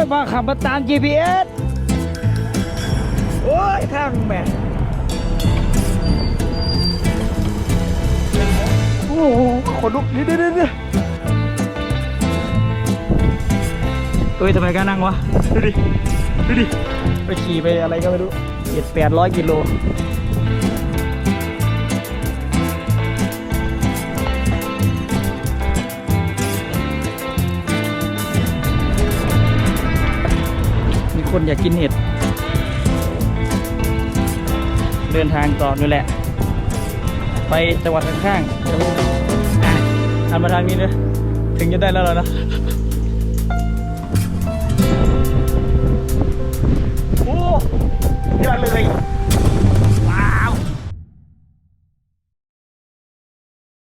ยมาขับมาตาม GPS โอ้ยทางแม่โอ้โหขนลุกเดี๋ยวเดี๋ยวเดี๋ยวเดี๋ยวเอ้ยทำไมกล้านั่งวะ ดูดิ ดูดิ ไปขี่ไปอะไรก็ไม่รู้เจ็ดแปดร้อยกิโล คนอยากกินเห็ด เดินทางต่อนี่แหละ ไปจังหวัดข้างๆอะหันมาทางนี้เลยถึงจะได้แล้วเรอนะ